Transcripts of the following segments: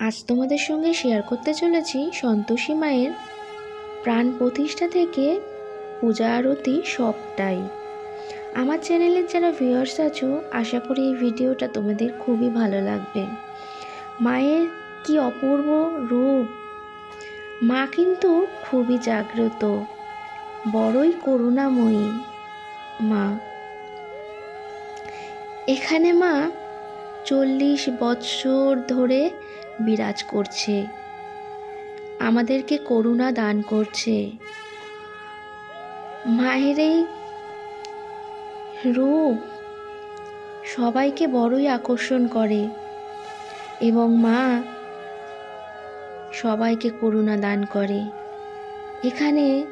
আজ তোমাদের সঙ্গে শেয়ার করতে চলেছি সন্তোষী মায়ের প্রাণ প্রতিষ্ঠা থেকে পূজা আরতি সবটাই। আমার চ্যানেলের যারা ভিউয়ার্স আছো, আশা করি এই ভিডিওটা তোমাদের খুবই ভালো লাগবে। মায়ের কি অপূর্ব রূপ। মা কিন্তু খুবই জাগ্রত, বড়ই করুণাময়ী মা। এখানে মা চল্লিশ বৎসর ধরে বিরাজ করছে। আমাদেরকে করুণা দান করছে। মায়ের এই রূপ সবাইকে বড়ই আকর্ষণ করে এবং মা সবাইকে করুণা দান করে। এখানে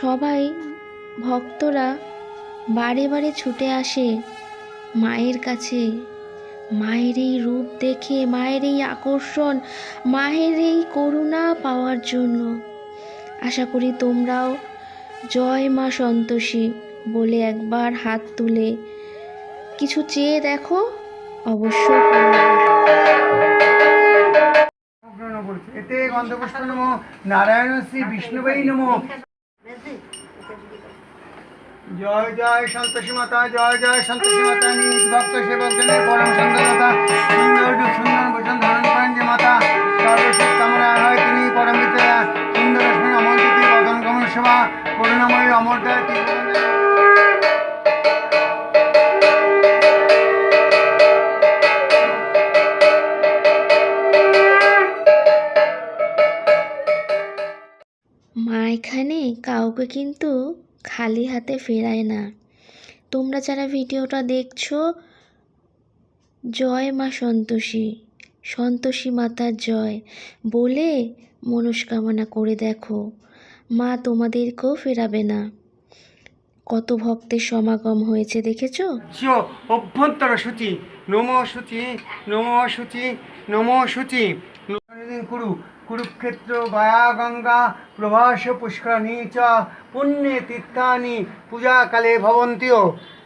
সবাই ভক্তরা বারে বারে ছুটে আসে মায়ের কাছে। মায়ের এই রূপ দেখে, মায়ের এই আকর্ষণ, মায়ের এই করুণা পাওয়ার জন্য। আশা করি তোমরাও জয় মা সন্তোষী বলে একবার হাত তুলে কিছু চেয়ে দেখো অবশ্যই নারায়ণ শ্রী বিষ্ণুবাই নম। জয় জয় সন্তোষী মাতা, জয় জয় সন্তোষী মাতা, নিজ ভক্ত সেবক পরম সুন্দরতা সুন্দর রূপ, সুন্দর ভূষণ ধারণ করেন যে মাতা। সর্বসুখ কামনা হয় তিনি পরম বিদ্যা সুন্দর অমর জ্যোতি বদন গমন সেবা করুণাময়ী অমর দয়া মা এখানে, কাউকে কিন্তু খালি হাতে ফেরায় না। তোমরা যারা ভিডিওটা দেখছ, জয় মা সন্তোষী। সন্তোষী মাতার জয়। বলে মনস্কামনা করে দেখো, মা তোমাদেরকেও ফেরাবে না। কত ভক্তের সমাগম হয়েছে দেখেছ? অভ্যন্তর সূচি, নম সূচি নম সূচি নম সূচি। কুরুক্ষেত্র গঙ্গা, প্রভাস পুষ্করাণী চ, পুণ্যে তীর্থানি, পূজাকালে ভবন্তীয়।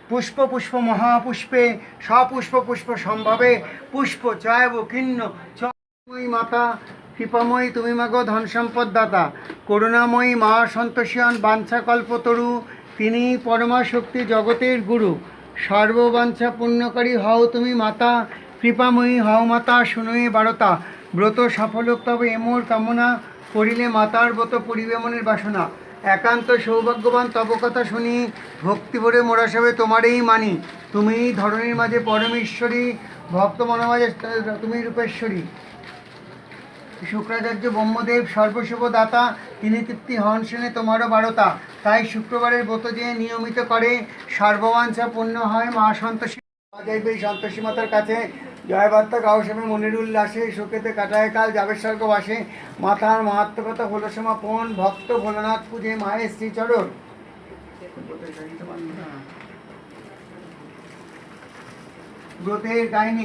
পুষ্প পুষ্প মহাপুষ্পে, সপুষ্প পুষ্প সম্ভবে। পুষ্প চয়ব কিন্ন চময়ী মাতা। কৃপাময়ী তুমি মাগো ধন সম্পদ দাতা। করুণাময়ী মা সন্তোষিয়ান বাঞ্ছা কল্পতরু তিনি পরমা শক্তি জগতের গুরু। সর্ববাঞ্ছা পুণ্যকারী হও তুমি মাতা। কৃপাময়ী হও মাতা শুনুই বারতা। ব্রত সাফল্য তবে এমোর কামনা করিলে মাতার ব্রত পরিবে মনের বাসনা। একান্ত সৌভাগ্যবান তব কথা শুনি, ভক্তি ভরে মোরা সবে তোমারই মানি। তুমি ধরনের মাঝে পরমেশ্বরী, ভক্ত মনোমাঝে তুমি রূপেশ্বরী। শুক্রাচার্য ব্রহ্মদেব, সর্বশুভ দাতা, তিনি তৃপ্তি হন সেনে তোমারও বারতা। তাই শুক্রবারের ব্রত যে নিয়মিত করে, সর্ববাঞ্ছা পূর্ণ হয় মা সন্তোষী। সন্তোষী মাতার কাছে জয় বার্তা মনিরুল দাসে শোকেতে কাটায় কাল যাবের স্বর্গ বাসে। মাথার মাহাত্মকতা হলো সমাপন ভক্ত ভোলানাথ পুজে মায়ের শ্রীচরণ। ব্রতের কাহিনী